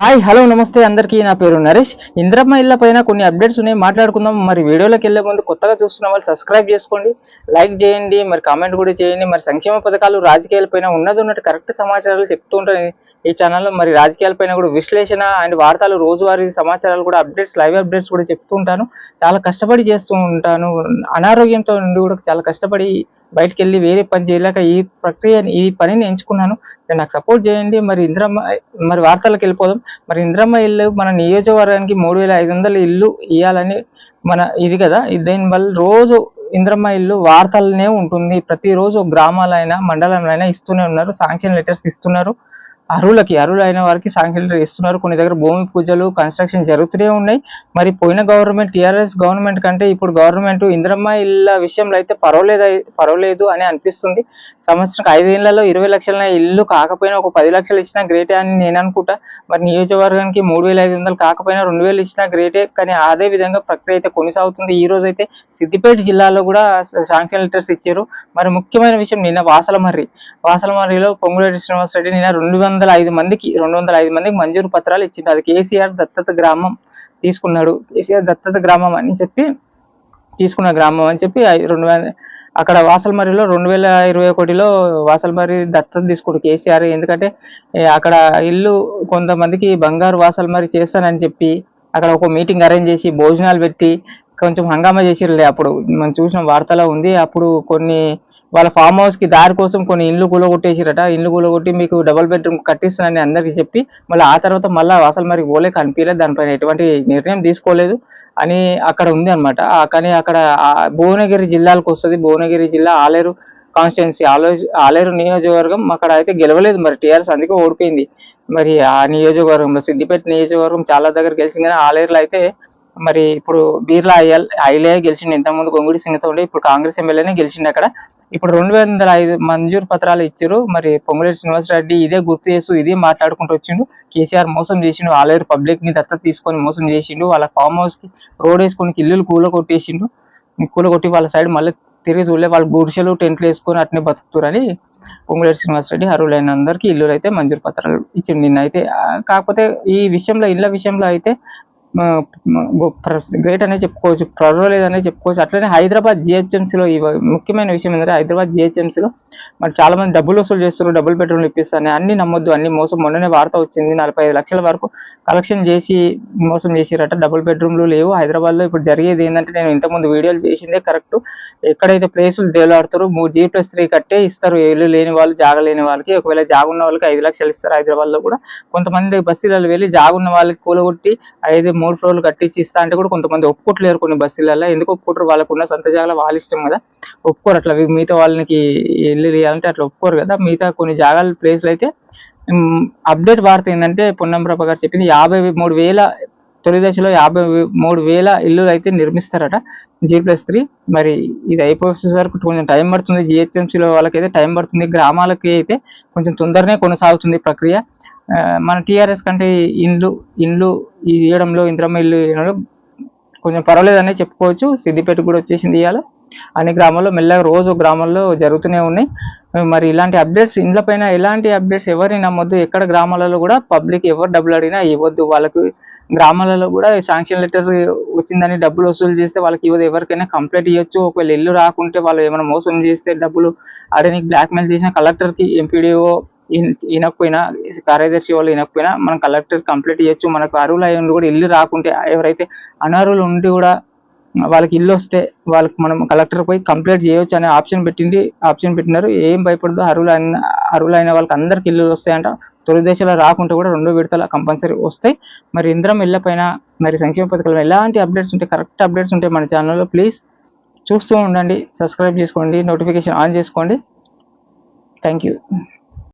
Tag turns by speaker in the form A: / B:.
A: Hi hello నమస్తే. అందరికీ నా పేరు నరేష్. ఇంద్రమ్మ ఇళ్ళ పైన కొన్ని అప్డేట్స్ ఉన్నాయి మాట్లాడుకుందాం. మరి వీడియోలోకి వెళ్ళే ముందు కొత్తగా చూస్తున్న వాళ్ళు సబ్స్క్రైబ్ చేసుకోండి లైక్ చేయండి మరి కామెంట్ కూడా చేయండి. మరి సంక్షేమ పథకాలు రాజకీయాల పైన ఉన్నది ఉన్నట్టు కరెక్ట్ సమాచారాలు చెప్తూ ఉంటాను ఈ ఛానల్లో. మరి రాజకీయాల పైన కూడా విశ్లేషణ అండ్ వార్తలు రోజువారీ సమాచారాలు కూడా అప్డేట్స్ లైవ్ అప్డేట్స్ కూడా చెప్తూ ఉంటాను. చాలా కష్టపడి చేస్తూ ఉంటాను. అనారోగ్యంతో నుండి కూడా చాలా కష్టపడి బయటికి వెళ్ళి వేరే పని చేయలేక ఈ ప్రక్రియ ఈ పనిని ఎంచుకున్నాను. నాకు సపోర్ట్ చేయండి. మరి ఇంద్రమ్మ మరి వార్తలకు వెళ్ళిపోదాం. మరి ఇంద్రమ్మ ఇల్లు మన నియోజకవర్గానికి మూడు వేల ఐదు వందల ఇల్లు ఇవ్వాలని మన ఇది కదా. దీనివల్ల రోజు ఇంద్రమ్మ ఇల్లు వార్తలనే ఉంటుంది. ప్రతిరోజు గ్రామాలైనా మండలంలో ఇస్తూనే ఉన్నారు. శాంక్షన్ లెటర్స్ ఇస్తున్నారు. అర్హులకి అర్హులైన వారికి శాంక్షన్ ఇస్తున్నారు. కొన్ని దగ్గర భూమి పూజలు కన్స్ట్రక్షన్ జరుగుతూనే ఉన్నాయి. మరి పోయిన గవర్నమెంట్ టీఆర్ఎస్ గవర్నమెంట్ కంటే ఇప్పుడు గవర్నమెంట్ ఇంద్రమ్మ ఇళ్ళ విషయంలో అయితే పర్వాలేదు పర్వాలేదు అని అనిపిస్తుంది. సంవత్సరం ఐదేళ్ళలో ఇరవై లక్షల ఇల్లు కాకపోయినా ఒక పది లక్షలు ఇచ్చినా గ్రేటే అని నేను అనుకుంటా. మరి నియోజకవర్గానికి మూడు వేల ఐదు వందలు కాకపోయినా రెండు వేలు ఇచ్చినా గ్రేటే. కానీ అదే విధంగా ప్రక్రియ అయితే కొనసాగుతుంది. ఈ రోజు అయితే సిద్దిపేట జిల్లాలో కూడా శాంక్షన్ లెటర్స్ ఇచ్చారు. మరి ముఖ్యమైన విషయం నిన్న వాసలమర్రి. వాసలమర్రిలో పొంగులేటి శ్రీనివాసరెడ్డి నిన్న రెండు వందల వందల ఐదు మందికి రెండు వందల ఐదు మందికి మంజూరు పత్రాలు ఇచ్చిండు. అది కేసీఆర్ దత్తత గ్రామం తీసుకున్నాడు. కేసీఆర్ దత్తత గ్రామం అని చెప్పి తీసుకున్న గ్రామం అని చెప్పి రెండు వేల అక్కడ వాసల్మరిలో రెండు వేల ఇరవై ఒకటిలో వాసల్మరి దత్తత తీసుకుడు కేసీఆర్. ఎందుకంటే అక్కడ ఇల్లు కొంతమందికి బంగారు వాసల్మరి చేస్తానని చెప్పి అక్కడ ఒక మీటింగ్ అరేంజ్ చేసి భోజనాలు పెట్టి కొంచెం హంగామా చేసిరులే అప్పుడు. మనం చూసిన వార్తలో ఉంది. అప్పుడు కొన్ని వాళ్ళ ఫామ్ హౌస్కి దారి కోసం కొన్ని ఇల్లు కూలగొట్టేసిరట. ఇల్లు కూలగొట్టి మీకు డబుల్ బెడ్రూమ్ కట్టిస్తానని అందరికి చెప్పి మళ్ళీ ఆ తర్వాత మళ్ళీ అసలు మరి పోలే కనిపించలేదు దానిపైన ఎటువంటి నిర్ణయం తీసుకోలేదు అని అక్కడ ఉంది అనమాట కానీ అక్కడ భువనగిరి జిల్లాలకు వస్తుంది. భువనగిరి జిల్లా ఆలేరు కాన్స్టిట్యున్సీ ఆలో ఆలేరు నియోజకవర్గం అక్కడ అయితే గెలవలేదు మరి. టీఆర్ఎస్ అందుకే ఓడిపోయింది. మరి ఆ నియోజకవర్గంలో సిద్దిపేట నియోజకవర్గం చాలా దగ్గర గెలిచింది కానీ ఆలేరులో అయితే మరి ఇప్పుడు బీర్లా ఐఎల్ ఐలే గెలిచిండు. ఇంతకుముందు గొంగుడి సింగతో ఉండే ఇప్పుడు కాంగ్రెస్ ఎమ్మెల్యేనే గెలిచిండు అక్కడ. ఇప్పుడు రెండు వందల ఐదు మంజూరు పత్రాలు ఇచ్చారు మరి పొంగులేటి శ్రీనివాసరెడ్డి ఇదే గుర్తు చేస్తూ ఇదే మాట్లాడుకుంటూ వచ్చిండు. కేసీఆర్ మోసం చేసిండు. ఆలేరు పబ్లిక్ని దత్త తీసుకొని మోసం చేసిండు. వాళ్ళ ఫామ్ హౌస్కి రోడ్ వేసుకొని ఇల్లులు కూల కొట్టేసిండు కూల కొట్టి వాళ్ళ సైడ్ మళ్ళీ తిరిగి చూడలే. వాళ్ళు గుడిసెలు టెంట్లు వేసుకొని అట్నే బతుకుతారని పొంగులేటి శ్రీనివాసరెడ్డి అర్హులైన అందరికీ ఇల్లులు అయితే మంజూరు పత్రాలు ఇచ్చిండు నిన్న అయితే కాకపోతే ఈ విషయంలో ఇళ్ళ విషయంలో గ్రేట్ అనే చెప్పుకోవచ్చు పర్వాలేదనే అనే చెప్పుకోవచ్చు. అట్లనే హైదరాబాద్ జిహెచ్ఎంసీలో ఈ ముఖ్యమైన విషయం ఏంటంటే హైదరాబాద్ జిహెచ్ఎంసీలో మరి చాలా మంది డబ్బులు వసూలు చేస్తారు డబుల్ పెట్రోల్ ఇప్పిస్తాను అన్ని నమ్మొద్దు అన్ని మోసం. మొన్ననే వార్త వచ్చింది నలభై లక్షల వరకు కలెక్షన్ చేసి మోసం చేసిరట. డబుల్ బెడ్రూమ్లు లేవు. హైదరాబాద్లో ఇప్పుడు జరిగేది ఏంటంటే నేను ఇంతకుముందు వీడియోలు చేసిందే కరెక్ట్. ఎక్కడైతే ప్లేసులు తేలాడుతారో మూడు జీ ప్లస్ త్రీ కట్టే ఇస్తారు. ఇల్లు లేని వాళ్ళు జాగ లేని వాళ్ళకి ఒకవేళ జాగున్న వాళ్ళకి ఐదు లక్షలు ఇస్తారు హైదరాబాద్లో కూడా. కొంతమంది బస్సులలో వెళ్ళి జాగున్న వాళ్ళకి కూలగొట్టి ఐదు మూడు ఫ్లోర్లు కట్టించి ఇస్తా అంటే కూడా కొంతమంది ఒప్పుకోట్లేరు కొన్ని బస్సులలో ఎందుకు ఒప్పుకోరు వాళ్ళకు ఉన్న సొంత జాగాలో వాళ్ళ ఇష్టం కదా. ఒప్పుకోరు అట్లా. మిగతా వాళ్ళకి ఇల్లు ఇవ్వాలంటే అట్లా ఒప్పుకోరు కదా. మిగతా కొన్ని జాగాల ప్లేస్లు అయితే అప్డేట్ వార్త ఏంటంటే పొన్నం ప్రభ గారు చెప్పింది. యాభై మూడు వేల తొలి దశలో యాభై మూడు వేల ఇల్లు అయితే నిర్మిస్తారట. G plus three. మరి ఇది అయిపోసే సార్? కొంచెం టైం పడుతుంది. జిహెచ్ఎంసీలో వాళ్ళకైతే టైం పడుతుంది. గ్రామాలకి అయితే కొంచెం తొందరనే కొనసాగుతుంది ప్రక్రియ. మన టీఆర్ఎస్ కంటే ఇండ్లు ఇండ్లు ఇవ్వడంలో ఇంద్రమ్మ ఇల్లు కొంచెం పర్వాలేదనే చెప్పుకోవచ్చు. సిద్దిపేట కూడా వచ్చేసింది ఇవాళ. అన్ని గ్రామాల్లో మెల్లగా రోజు గ్రామాల్లో జరుగుతూనే ఉన్నాయి. మరి ఇలాంటి అప్డేట్స్ ఇండ్ల పైన ఎలాంటి అప్డేట్స్ ఎవరిని నమ్మొద్దు ఎక్కడ గ్రామాలలో కూడా పబ్లిక్ ఎవరు డబ్బులు అడిగినా ఇవ్వద్దు. వాళ్ళకి గ్రామాలలో కూడా శాంక్షన్ లెటర్ వచ్చిందని డబ్బులు వసూలు చేస్తే వాళ్ళకి ఇవ్వదు. ఎవరికైనా కంప్లైంట్ ఇవ్వచ్చు. ఒకవేళ ఇల్లు రాకుంటే వాళ్ళు ఏమైనా మోసం చేస్తే డబ్బులు అడిగి బ్లాక్మెయిల్ చేసిన కలెక్టర్కి ఎంపీడీఓ వినకపోయినా కార్యదర్శి వాళ్ళు వినకపోయినా మనం కలెక్టర్ కంప్లీట్ చేయొచ్చు మనకు అరువులు అయ్యి కూడా ఇల్లు రాకుంటే ఎవరైతే అనర్హులు ఉండి కూడా వాళ్ళకి ఇల్లు వస్తే వాళ్ళకి మనం కలెక్టర్ పోయి కంప్లీట్ చేయొచ్చు అనే ఆప్షన్ పెట్టింది. ఆప్షన్ పెట్టినారు. ఏం భయపడదు అరువులైన అరువులైన వాళ్ళకి అందరికి ఇల్లు వస్తాయంట. తొలి దేశాలు రాకుంటే కూడా రెండో విడతల కంపల్సరీ వస్తాయి. మరి ఇంద్రం ఇళ్ళ పైన మరి సంక్షేమ పథకాలు ఎలాంటి అప్డేట్స్ ఉంటాయి కరెక్ట్ అప్డేట్స్ ఉంటాయి మన ఛానల్లో ప్లీజ్ చూస్తూ ఉండండి. సబ్స్క్రైబ్ చేసుకోండి. నోటిఫికేషన్ ఆన్ చేసుకోండి. Thank you.